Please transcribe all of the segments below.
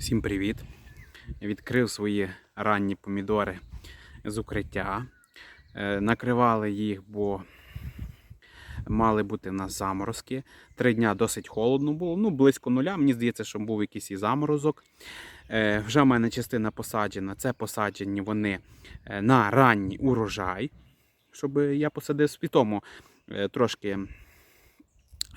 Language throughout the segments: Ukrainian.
Всім привіт! Відкрив свої ранні помідори з укриття. Е, Накривали їх, бо мали бути в нас заморозки. Три дня досить холодно було, ну близько нуля. Мені здається, що був якийсь і заморозок. Е, Вже в мене частина посаджена. Це посаджені вони е, на ранній урожай, щоб я посадив світому трошки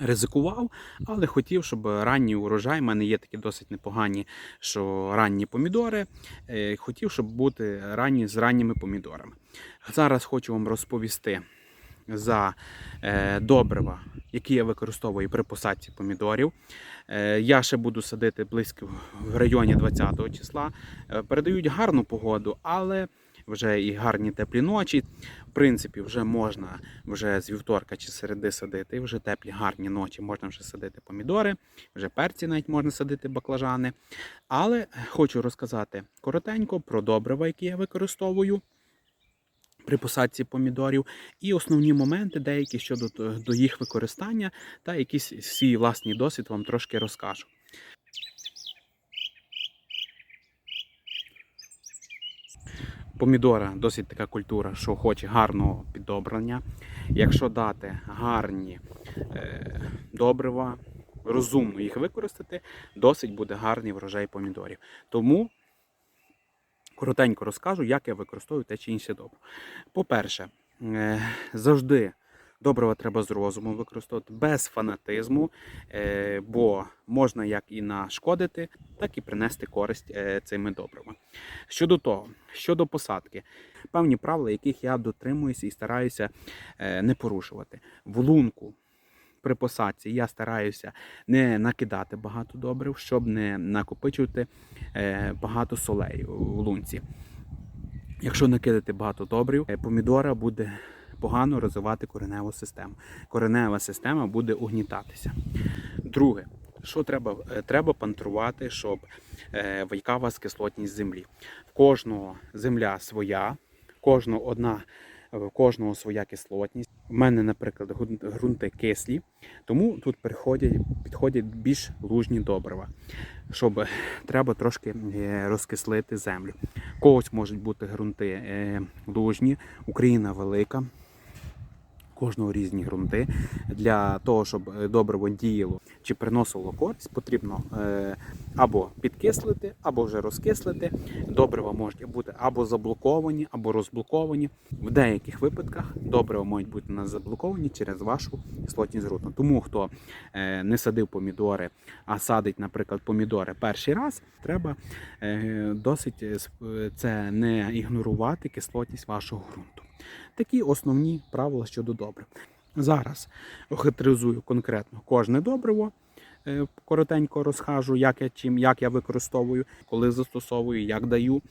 ризикував, але хотів, щоб ранній урожай, в мене є такі досить непогані, що ранні помідори. е, Хотів, щоб бути ранні з ранніми помідорами. Зараз хочу вам розповісти за е, добрива, які я використовую при посадці помідорів. Е, Я ще буду садити близько в районі 20 числа. Передають гарну погоду, але вже і гарні теплі ночі. В принципі, вже можна вже з вівторка чи середи садити. Вже теплі гарні ночі можна вже садити помідори, вже перці навіть можна садити баклажани. Але хочу розказати коротенько про добрива, які я використовую. При посадці помідорів і основні моменти, деякі щодо до їх використання, та якийсь свій власний досвід вам трошки розкажу. Помідора досить така культура, що хоче гарного підобрання. Якщо дати гарні е, добрива, розумно їх використати, досить буде гарний врожай помідорів. Тому коротенько розкажу, як я використовую те чи інше добро. По-перше, е, завжди добрива треба з розумом використовувати, без фанатизму, е, бо можна як і нашкодити, так і принести користь е, цими добривами. Щодо того, щодо посадки, певні правила, яких я дотримуюся і стараюся е, не порушувати. В лунку при посадці я стараюся не накидати багато добрив, щоб не накопичувати багато солей у лунці. Якщо накидати багато добрив, помідора буде погано розвивати кореневу систему. Коренева система буде угнітатися. Друге, що треба? Е, Треба пантрувати, щоб е, яка у вас кислотність землі. В кожного земля своя, кожного одна, в кожного своя кислотність. У мене, наприклад, ґрунт- ґрунти кислі, тому тут приходять, підходять більш лужні добрива, щоб треба трошки е, розкислити землю. Когось можуть бути ґрунти е, лужні, Україна велика. Кожного різні ґрунти. Для того, щоб е, добриво діяло чи приносило користь, потрібно е, або підкислити, або вже розкислити. Добрива можуть бути або заблоковані, або розблоковані. В деяких випадках добрива можуть бути на заблоковані через вашу кислотність ґрунту. Тому хто е, не садив помідори, а садить, наприклад, помідори перший раз, треба досить це не ігнорувати кислотність вашого ґрунту. Такі основні правила щодо добрив. Зараз охитризую конкретно кожне добриво. е, Коротенько розкажу, як я чим, як я використовую, коли застосовую, як даю.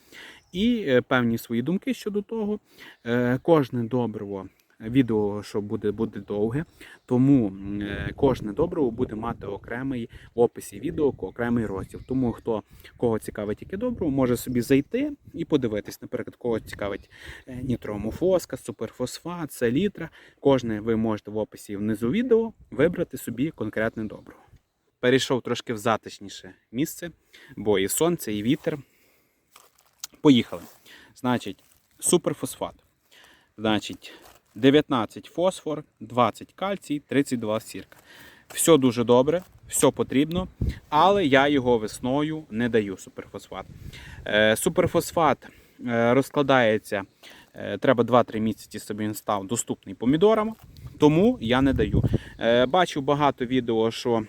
І е, певні свої думки щодо того. Е, Кожне добриво, відео, що буде, буде довге, тому е, кожне добриво буде мати окремий в описі відео, окремий розділ. Тому хто кого цікавить яке добриво, може собі зайти і подивитись, наприклад, кого цікавить е, нітромофоска, суперфосфат, селітра. Кожне ви можете в описі внизу відео вибрати собі конкретне добриво. Перейшов трошки в затишніше місце, бо і сонце, і вітер. Поїхали. Значить, суперфосфат. Значить, 19 фосфор, 20 кальцій, 32 сірка. Все дуже добре, все потрібно, але я його весною не даю суперфосфат. Е, суперфосфат е, розкладається, е, треба 2-3 місяці, собі він став доступний помідорам, тому я не даю. Бачив багато відео, що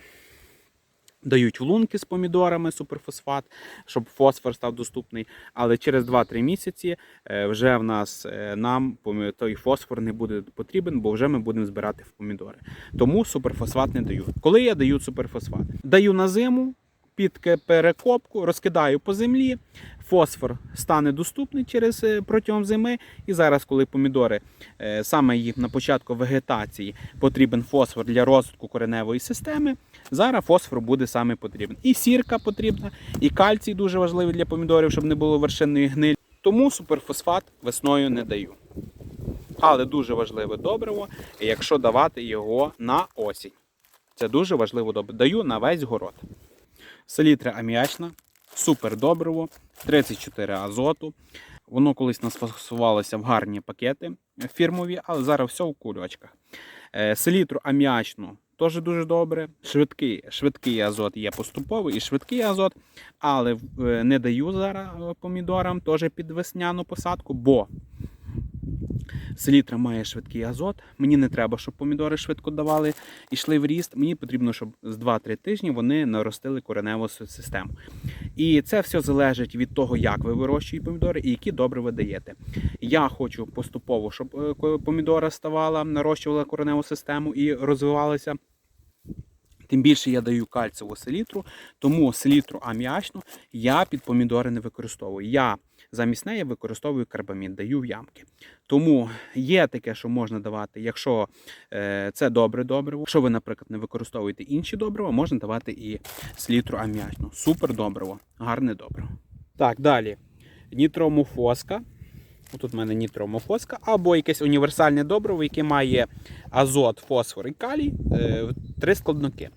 дають лунки з помідорами суперфосфат, щоб фосфор став доступний. Але через 2-3 місяці е, вже в нас е, нам той фосфор не буде потрібен, бо вже ми будемо збирати в помідори. Тому суперфосфат не даю. Коли я даю суперфосфат? Даю на зиму. Під перекопку розкидаю по землі, фосфор стане доступний через е, протягом зими. І зараз, коли помідори е, саме їм на початку вегетації потрібен фосфор для розвитку кореневої системи, зараз фосфор буде саме потрібен. І сірка потрібна, і кальцій дуже важливий для помідорів, щоб не було вершинної гнилі. Тому суперфосфат весною не даю. Але дуже важливе добриво, якщо давати його на осінь. Це дуже важливо добриво. Даю на весь город. Селітра аміачна Супер добриво, 34 азоту. Воно колись нас фасувалося в гарні пакети фірмові, але зараз все в кульочках. Е, Селітру аміачну теж дуже добре. Швидкий, швидкий азот є поступовий і швидкий азот, але е, не даю зараз е, помідорам теж під весняну посадку, бо селітра має швидкий азот. Мені не треба, щоб помідори швидко давали і йшли в ріст. Мені потрібно, щоб з 2-3 тижні вони наростили кореневу систему. І це все залежить від того, як ви вирощуєте помідори і які добре ви даєте. Я хочу поступово, щоб е, помідора ставала, нарощувала кореневу систему і розвивалася. Тим більше я даю кальцеву селітру, тому селітру аміачну я під помідори не використовую. Я замість неї використовую карбамід, даю в ямки. Тому є таке, що можна давати, якщо е, це добре добриво. Якщо ви, наприклад, не використовуєте інші добрива, можна давати і селітру аміачну. Супер добриво, гарне добриво. Так, далі. Нітромофоска. Тут в мене нітромофоска, або якесь універсальне добриво, яке має азот, фосфор і калій, е, три складники.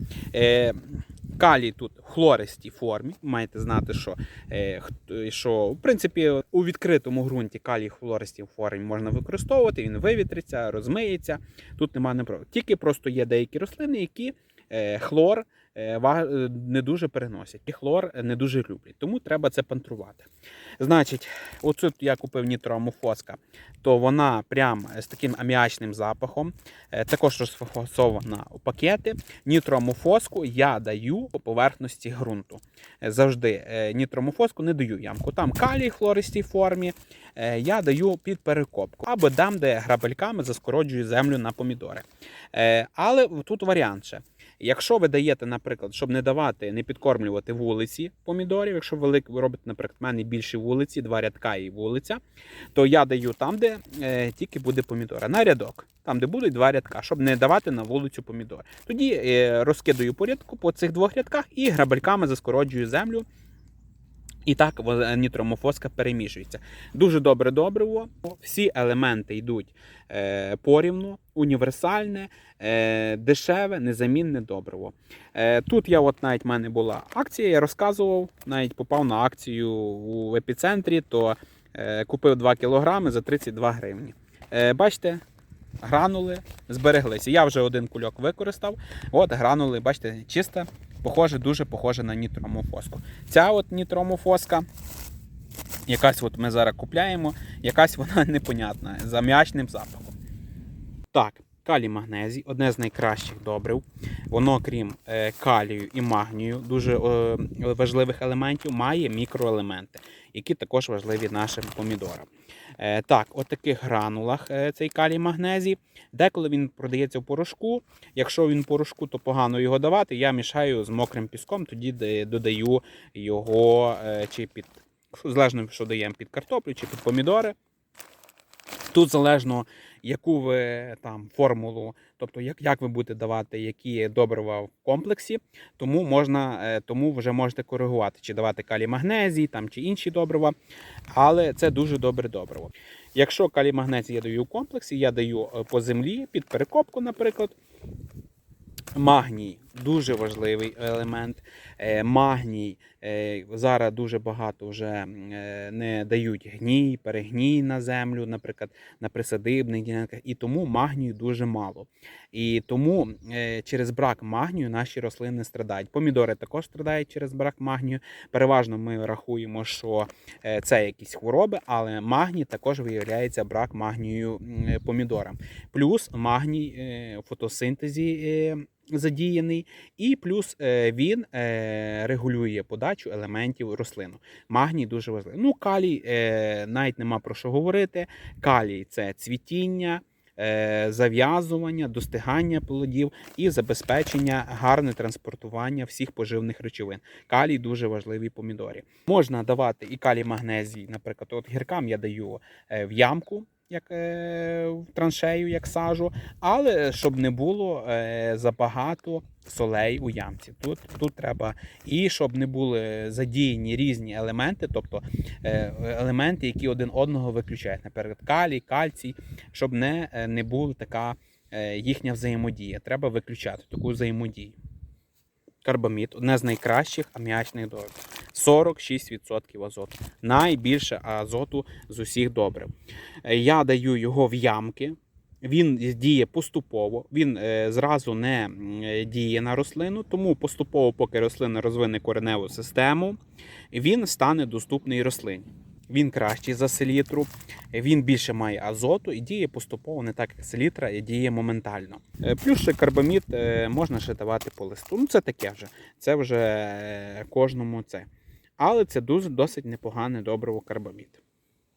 Калій тут в хлористій формі. Маєте знати, що, е, що в принципі у відкритому ґрунті калій в хлористій формі можна використовувати, він вивітриться, розмиється. Тут немає неправ. Тільки просто є деякі рослини, які хлор е, е, не дуже переносять. І хлор не дуже люблять. Тому треба це пантрувати. Значить, оцю я купив нітроамофоска, то вона прям з таким аміачним запахом, е, також розфасована у пакети. Нітроамофоску я даю по поверхності ґрунту. Е, Завжди е, нітроамофоску не даю ямку. Там калій в хлористій формі. е, Я даю під перекопку або дам, де грабельками заскороджую землю на помідори. Е, Але тут варіант ще. Якщо ви даєте, наприклад, щоб не давати, не підкормлювати вулиці помідорів, якщо ви робите, наприклад, в мене більші вулиці, два рядка і вулиця, то я даю там, де е, тільки буде помідора, на рядок, там, де будуть два рядка, щоб не давати на вулицю помідори. Тоді е, розкидаю порядку по цих двох рядках і грабельками заскороджую землю. І так нітромофоска перемішується. Дуже добре добриво. Всі елементи йдуть е, порівну, універсальне, е, дешеве, незамінне добриво. Е, тут я, от навіть в мене була акція, я розказував, навіть попав на акцію у епіцентрі, то е, купив 2 кілограми за 32 гривні. Е, бачите, гранули збереглися. Я вже один кульок використав. От гранули, бачите, чиста, похоже, дуже похоже на нітромофоску. Ця от нітромофоска, якась от ми зараз купляємо, якась вона непонятна, за м'ячним запахом. Так, калій магнезій одне з найкращих добрив. Воно, крім е, калію і магнію, дуже е, важливих елементів, має мікроелементи, які також важливі нашим помідорам. Е, так, от таких гранулах цей калій магнезій. Деколи він продається в порошку. Якщо він в порошку, то погано його давати. Я мішаю з мокрим піском, тоді додаю його чи під залежно, що даємо під картоплю чи під помідори. Тут залежно, яку ви там формулу, тобто як, як ви будете давати які добрива в комплексі, тому можна, е, тому вже можете коригувати, чи давати калій магнезій там, чи інші добрива. Але це дуже добре добриво. Якщо калій магнезій я даю в комплексі, я даю е, по землі під перекопку, наприклад. Магній дуже важливий елемент. Е, Магній е, зараз дуже багато вже е, не дають гній, перегній на землю, наприклад, на присадибних ділянках, і тому магнію дуже мало. І тому через брак магнію наші рослини страдають. Помідори також страдають через брак магнію. Переважно ми рахуємо, що це якісь хвороби, але магній також виявляється брак магнію помідорам. Плюс магній в фотосинтезі. Задіяний, і плюс е, він е, регулює подачу елементів рослину. Магній дуже важливий. Ну, калій е, навіть нема про що говорити. Калій це цвітіння, зав'язування, достигання плодів і забезпечення гарне транспортування всіх поживних речовин. Калій дуже важливий помідорі. Можна давати і калій магнезій, наприклад, от гіркам я даю в ямку. Як е, траншею, як сажу, але щоб не було е, забагато солей у ямці. Тут, тут треба і щоб не були задіяні різні елементи, тобто е, елементи, які один одного виключають, наприклад, калій, кальцій, щоб не, е, не була така е, їхня взаємодія. Треба виключати таку взаємодію. Карбамід одне з найкращих аміачних добрив. 46% азоту. Найбільше азоту з усіх добрив. Е, Я даю його в ямки. Він діє поступово, він е, зразу не е, діє на рослину, тому поступово, поки рослина розвине кореневу систему, він стане доступний рослині. Він кращий за селітру, він більше має азоту і діє поступово, не так як селітра, і діє моментально. Плюс ще карбамід можна ще давати по листу. Ну це таке вже. Це вже кожному це. Але це дуже досить непогане добриво карбамід.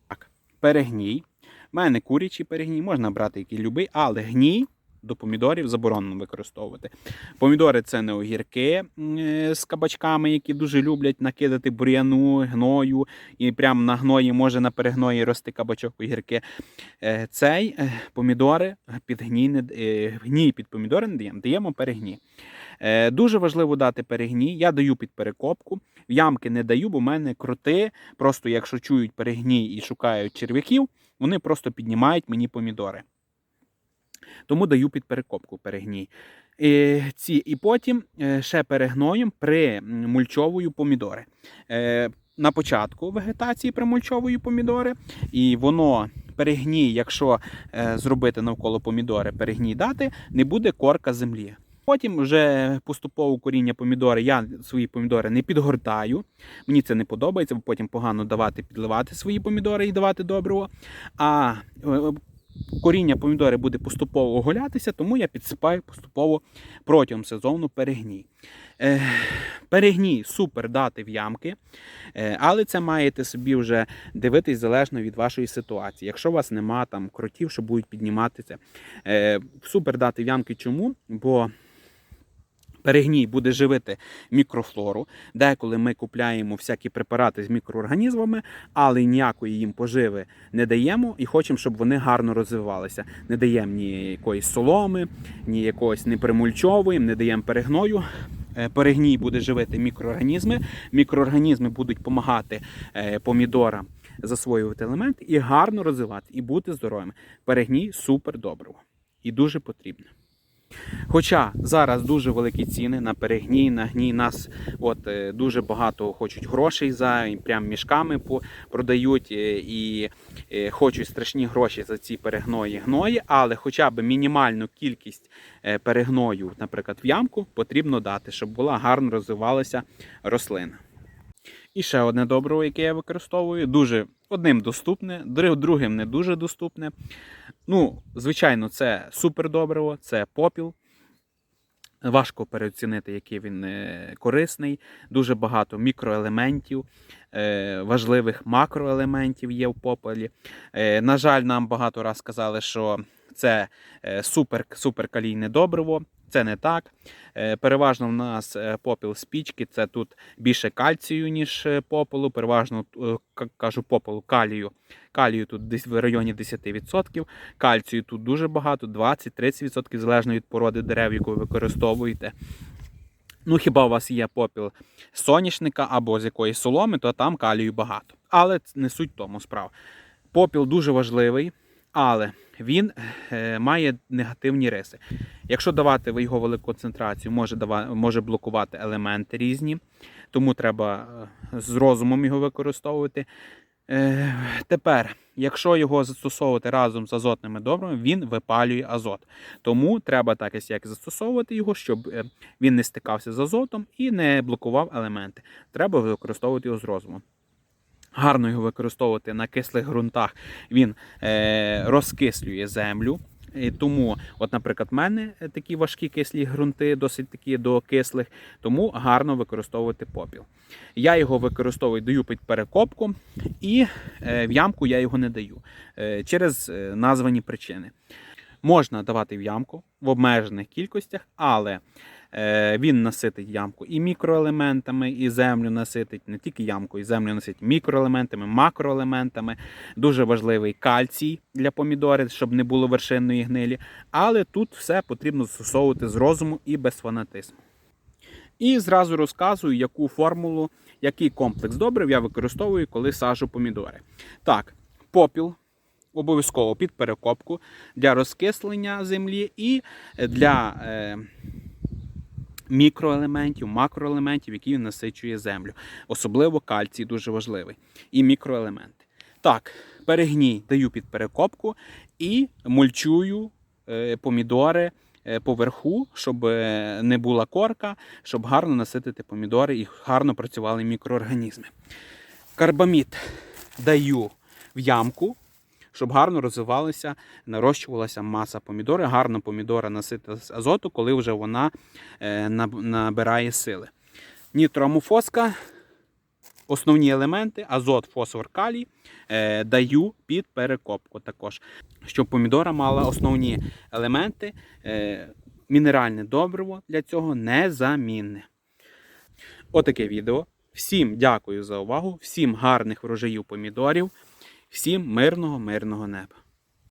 Так, перегній. У мене курячий перегній, можна брати який любий, але гній до помідорів заборонено використовувати. Помідори це не огірки е, з кабачками, які дуже люблять накидати бур'яну, гною, і прямо на гної може на перегної рости кабачок огірки. Е, Цей е, помідори під гній, не гній під помідори не даємо, даємо перегній. Дуже важливо дати перегній. Я даю під перекопку. Ямки не даю, бо в мене кроти. Просто якщо чують перегній і шукають черв'яків, вони просто піднімають мені помідори. Тому даю під перекопку перегній. І, ці, і потім е, ще перегноєм примульчовую помідори. Е, На початку вегетації примульчовую помідори, і воно перегній, якщо е, зробити навколо помідори, перегній дати, не буде корка землі. Потім вже поступово коріння помідори, я свої помідори не підгортаю. Мені це не подобається, бо потім погано давати підливати свої помідори і давати добриво. А коріння помідори буде поступово оголятися, тому я підсипаю поступово протягом сезону перегній. Е, перегній супер дати в ямки, е, але це маєте собі вже дивитись залежно від вашої ситуації. Якщо у вас нема там кротів, що будуть підніматися, е, супер дати в ямки. Чому? Бо Перегній буде живити мікрофлору. Деколи ми купляємо всякі препарати з мікроорганізмами, але ніякої їм поживи не даємо і хочемо, щоб вони гарно розвивалися. Не даємо ні якоїсь соломи, ні якогось не примульчовуємо, не даємо перегною. Е, Перегній буде живити мікроорганізми. Мікроорганізми будуть допомагати помідорам засвоювати елементи і гарно розвивати, і бути здоровими. Перегній супер добриво і дуже потрібне. Хоча зараз дуже великі ціни на перегній, на гній. Нас от е, дуже багато хочуть грошей за прям мішками продають е, і е, хочуть страшні гроші за ці перегної гної, але хоча б мінімальну кількість перегною, наприклад, в ямку потрібно дати, щоб була гарно розвивалася рослина. І ще одне добриво, яке я використовую, дуже одним доступне, другим не дуже доступне. Ну, звичайно, це супер добриво, це попіл. Важко переоцінити, який він е, корисний. Дуже багато мікроелементів, е, важливих макроелементів є в попелі. Е, На жаль, нам багато раз сказали, що це супер, суперкалійне добриво. Це не так. Е, Переважно в нас е, попіл з пічки, це тут більше кальцію, ніж е, попелу. Переважно кажу попелу калію. Калію тут десь в районі 10%. Кальцію тут дуже багато, 20-30%, залежно від породи дерев, яку ви використовуєте. Ну, хіба у вас є попіл соняшника або з якоїсь соломи, то там калію багато. Але не суть тому справа. Попіл дуже важливий, але він е, має негативні риси. Якщо давати його велику концентрацію, може, дава, може блокувати елементи різні, тому треба е, з розумом його використовувати. Е, Тепер, якщо його застосовувати разом з азотними добривами, він випалює азот. Тому треба так як застосовувати його, щоб він не стикався з азотом і не блокував елементи. Треба використовувати його з розумом. Гарно його використовувати на кислих ґрунтах. Він е, розкислює землю. І тому, от, наприклад, в мене е, такі важкі кислі ґрунти, досить такі до кислих, тому гарно використовувати попіл. Я його використовую, даю під перекопку, і е, в ямку я його не даю е, через названі причини. Можна давати в ямку в обмежених кількостях, але е, він наситить ямку і мікроелементами, і землю наситить не тільки ямку, і землю наситить мікроелементами, макроелементами. Дуже важливий кальцій для помідорів, щоб не було вершинної гнилі. Але тут все потрібно застосовувати з розуму і без фанатизму. І зразу розказую, яку формулу, який комплекс добрив я використовую, коли саджу помідори. Так, попіл обов'язково під перекопку для розкислення землі і для е, мікроелементів, макроелементів, які він насичує землю. Особливо кальцій дуже важливий. І мікроелементи. Так, перегній даю під перекопку і мульчую е, помідори е, поверху, щоб не була корка, щоб гарно наситити помідори і гарно працювали мікроорганізми. Карбамід даю в ямку, щоб гарно розвивалася, нарощувалася маса помідори, гарно помідора насити з азоту, коли вже вона е, набирає сили. Нітроамофоска, основні елементи, азот, фосфор, калій, е, даю під перекопку також, щоб помідора мала основні елементи, е, мінеральне добриво для цього незамінне. Отаке відео. Всім дякую за увагу, всім гарних врожаїв помідорів, всім мирного, мирного неба.